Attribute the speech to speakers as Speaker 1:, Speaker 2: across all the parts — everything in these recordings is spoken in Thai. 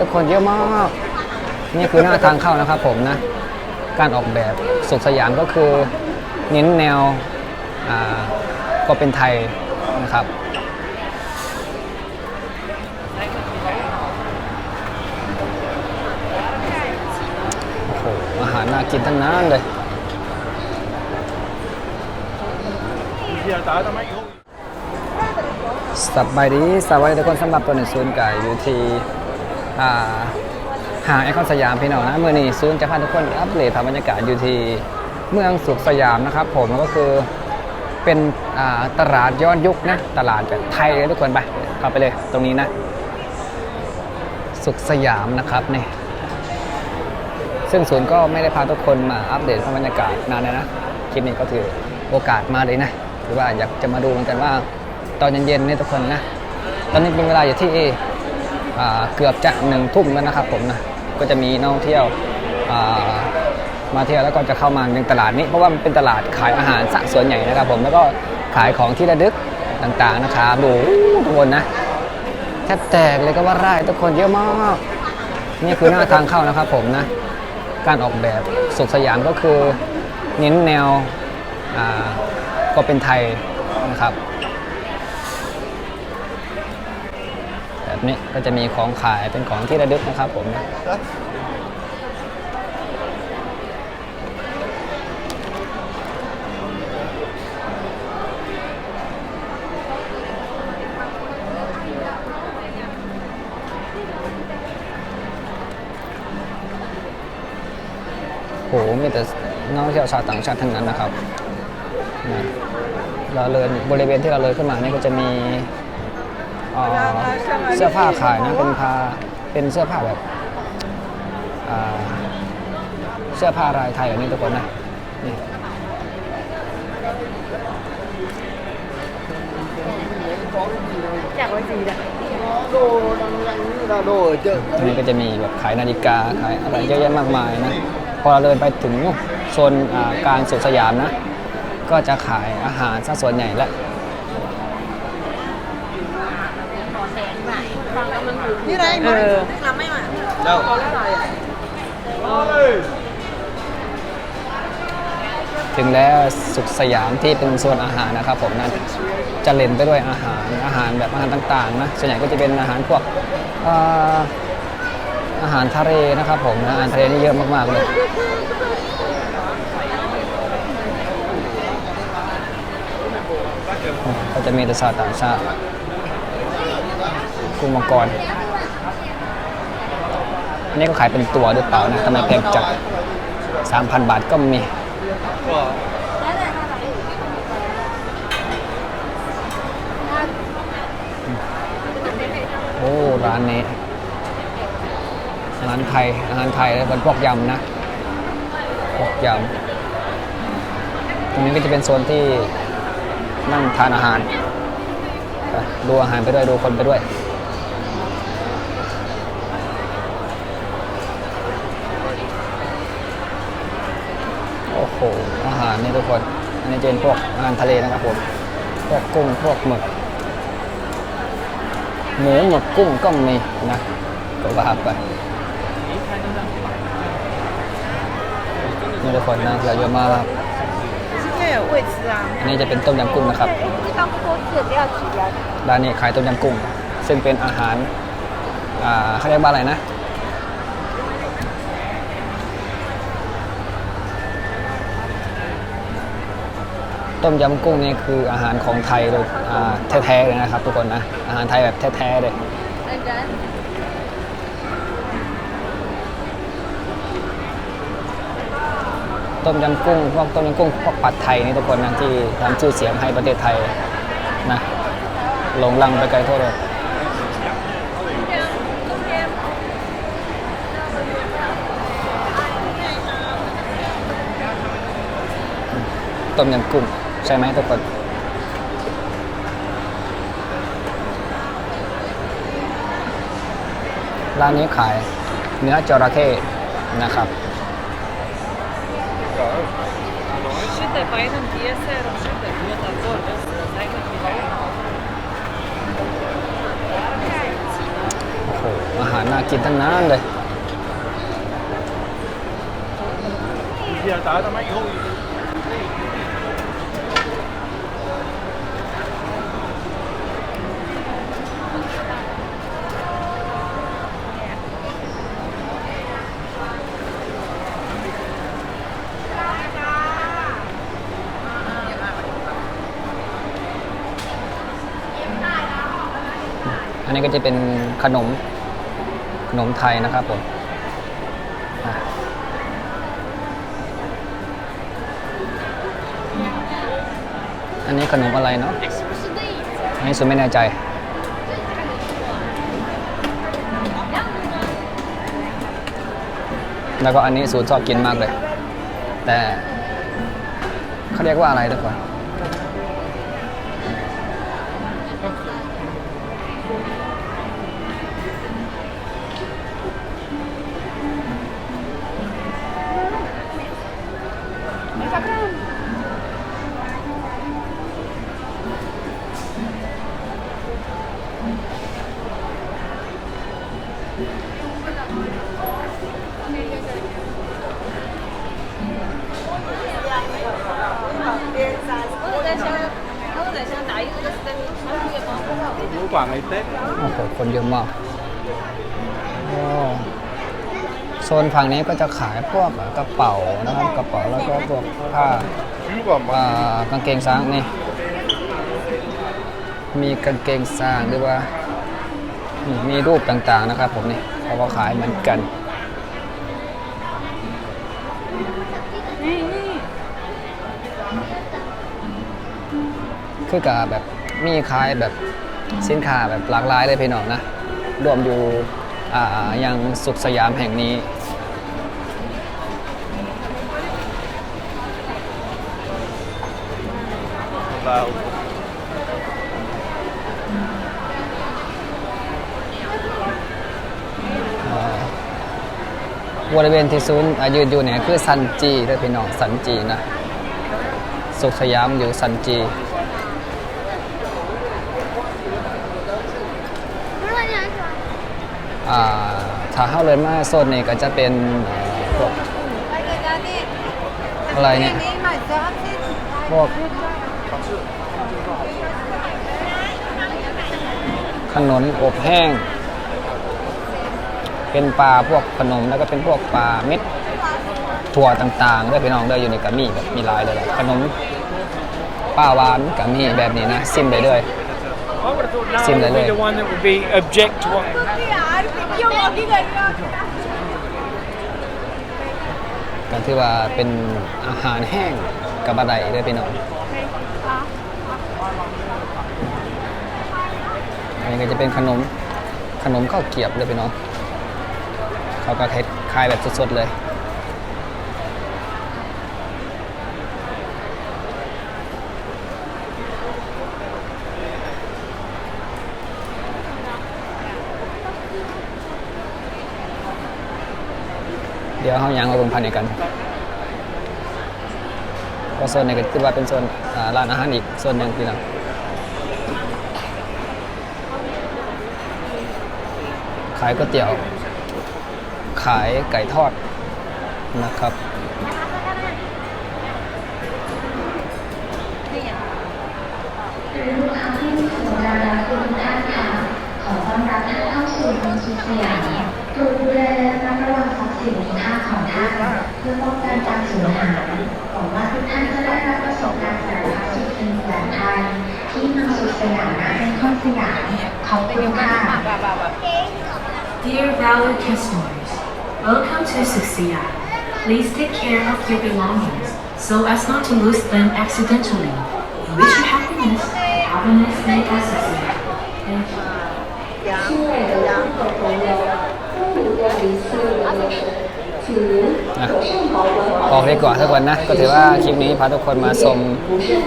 Speaker 1: ทุกคนเยอะมาก นี่คือหน้าทางเข้านะครับผมนะ การออกแบบสุขสยามก็คือเน้นแนวก็เป็นไทยนะครับ โอ้โห อาหารน่ากินทั้งนั้นเลยสบายดีสวัสดีทุกคนสำหรับตัวหนึ่งศูนย์ไก่อยู่ที่ หางไอคอนสยามพี่น้องนะเมื่อนี้ศูนจะพาทุกคนอัปเดตภาพบรรยากาศอยู่ที่เมืองสุขสยามนะครับ ผมก็คือเป็นตลาดย้อนยุคนะตลาดแบบไทยเลยทุกคนไปเข้าไปเลยตรงนี้นะ สุขสยามนะครับนี่ซึ่งศูนย์ก็ไม่ได้พาทุกคนมาอัปเดตภาพบรรยากาศนานแล้วนะคลิปนี้ก็ถือโอกาสมาเลยนะถือว่าอยากจะมาดูเหมือนกันว่า ตอนเย็นๆนี่ทุกคนนะ ตอนนี้เป็นเวลาอยู่ที่ เกือบจะหนึ่งทุ่มแล้วนะครับผมนะก็จะมีนักท่องเที่ยวมาเที่ยวแล้วก็จะเข้ามาในตลาดนี้ เพราะว่ามันเป็นตลาดขายอาหารสะส่วนใหญ่นะครับผมแล้วก็ขายของที่ระลึกต่างๆนะครับดูทุกคนนะแทบแตกเลยก็ว่าได้ทุกคนเยอะมากนี่คือหน้าทางเข้านะครับผมนะการออกแบบสุขสยามก็คือเน้นแนวก็เป็นไทยนะครับ แบบ นี้ก็จะมีของขายเป็นของที่ระลึกนะครับผมโหมีแต่นักท่องเที่ยวชาวต่างชาติทั้งนั้นนะครับ เราเลยบริเวณที่เราเลยขึ้นมานี่ก็จะมี เอ่อเสื้อผ้าขายนะเป็นผ้าเป็นเสื้อผ้าแบบอ่าเสื้อผ้ารายไทยแบบนี้ทุกคนนะนี่
Speaker 2: จากวันจีนอะ
Speaker 3: đồ đang đang là đồ ở chợ
Speaker 1: ตรงนี้ก็จะมีแบบขายนาฬิกาขายอะไรเยอะแยะมากมายนะพอเราเดินไปถึงโซนอ่าการสุขสยามนะ ก็จะขายอาหารซะส่วนใหญ่และ
Speaker 2: như đây mà ừ. làm mấy mà
Speaker 3: đâu
Speaker 1: ถึงแล้วสุขสยามที่เป็นโซนอาหารนะครับผมนั่นจะเล่นไปด้วยอาหารอาหารแบบอาหารต่างๆนะส่วนใหญ่ก็จะเป็นอาหารพวกเอ่ออาหารทะเลนะครับผมนะอาหารทะเลนี่เยอะมากๆเลยก็จะมีแต่ชาวต่างชาติ กุ้งมังกรอันนี่ก็ขายเป็นตัวหรือเปล่านะทำไมแพงจัด3,000บาทก็มี โอ้ ร้านนี้ร้านไทย อาหารไทยแล้วเป็นพวกยำนะ พวกยำ ตรงนี้ก็จะเป็นโซนที่นั่งทานอาหาร ดูอาหารไปด้วย ดูคนไปด้วย โอ้โหอาหารนี่ทุกคน อันนี้เป็นพวกอาหารทะเลนะครับผม พวกกุ้งพวกหมึกหมูหมึกกุ้งก็มีนะก็ว่าไปนี่ทุกคนนะเราเยอะมาก
Speaker 2: ครับ
Speaker 1: อันนี้จะเป็นต้มยำกุ้งนะครับร้านนี้ขายต้มยำกุ้ง ซึ่งเป็นอาหารเขาเรียกว่าอะไรนะ ต้มยำกุ้งนี่คืออาหารของไทยเลยแท้ๆเลยนะครับทุกคนนะ อาหารไทยแบบแท้ๆเลยต้มยำกุ้งพวกต้มยำกุ้งพวกผัดไทยนี่ทุกคนนะที่ทำชื่อเสียงให้ประเทศไทยนะหลงลังไปไกลทั่วโลกต้มยำกุ้ง ใช่ไหมทุกคน ร้านนี้ขายเนื้อจระเข้นะครับ
Speaker 2: Шитай по этому DSR, шитай, вот обзор, дай как
Speaker 1: โอ้โห อาหารน่ากินทั้งนั้นเลย อั นนี้ก็จะเป็นขนมขนมไทยนะครับผมอันนี้ขนมอะไรเนาะอันนี้สุดไม่แน่ใจแล้วก็อันนี้สูตรชอบกินมากเลย แต่เขาเรียกว่าอะไรทุกคน Thank you.
Speaker 3: Hú quả ngày Tết
Speaker 1: โอ้โหคนเยอะมากโอ้โซนฝั่งนี้ก็จะขายพวกกระเป๋านะครับกระเป๋าแล้วก็พวกผ้า
Speaker 3: Hú quả
Speaker 1: อ่ากางเกงช้างนี่มีกางเกงช้างหรือว่านี่มีรูปต่างๆนะครับ ผมนี่เขาก็ขายเหมือนกันคือกับแบบมีขายแบบ สินค้าแบบหลากหลายเลยพี่น้องนะ รวมอยู่อ่ายังสุขสยามแห่งนี้
Speaker 3: vào
Speaker 1: บริเวณที่ศูนย์อยืนอยู่เนี่ยคือซันจีด้วยพี่น้องซันจีนะ สุขสยามอยู่ซันจี อ่า ถ้าเข้าเลยมาโซนนี้ก็จะเป็นพวก อะไรเนี่ย พวกขนมอบแห้ง เป็นปลาพวกขนมแล้วก็เป็นพวกปลาเม็ดถั่วต่างๆด้วยพี่น้องด้วยอยู่ในกะมี่แบบมีหลายเลยแหละขนมป้าหวานกะมี่แบบนี้นะซิมได้วย
Speaker 4: I would have thought Nara
Speaker 1: Seemed
Speaker 4: would
Speaker 1: ก็ถือว่าเป็นอาหารแห้งกับบะไดด้วยพี่น้องอันนี้ก็จะเป็นขนมขนมข้าวเกียบเลยพี่น้องเขาก็คลายแบบสดๆเลย เดี๋ยวเขายังมาเบิ่งพันธุ์กันก็โซนนี้ก็ถือว่าเป็นโซนร้านอาหารอีกโซนหนึ่งพี่น้องขายก๋วยเตี๋ยว ขายไก่ทอดนะครับ
Speaker 5: ลูกค้าที่มีสมุดารักทุกท่านค่ะ ขอต้อนรับท่านเข้าสู่เมืองสุสยามโปรดดูแลและระมัดระวังทรัพย์ สิ่งมีค่าของท่านเพื่อป้องกันการสูญหายหวังว่าทุกท่านจะได้รับประสบการณ์สารพัดสุดสนุกแบบไทยที่นำสุสยามนะเป็นข้อสยามขอบคุณค่ะ
Speaker 6: Dear valued customers, welcome to Suxia Please take care of your belongings so as not to lose them accidentally. We wish you happiness. Have a nice day at Suxiya. Thank you.
Speaker 1: บอกดีกว่าทุกคนนะ ก็ถือว่าคลิปนี้พาทุกคนมาชม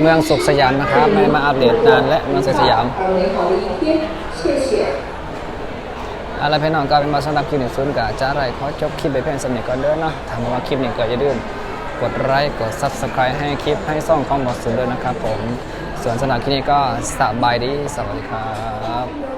Speaker 1: เมืองสุขสยามนะครับไม่มาอัปเดตนานและเมืองสุขสยามอะไรเพื่อนน้องก็เป็นมาสำหรับคลิปนี้ซุ้มกับจ้าไรขอจบคลิปไปเพื่อนสนิทก็เด้อเนาะถามว่าคลิปนี้เกิดจะดื้อกดไลค์กด subscribe ให้คลิปให้ซ่องของบอสุนดเลยนะครับผมส่วนสำหรับคลิปนี้ก็สบายดีสวัสดีครับ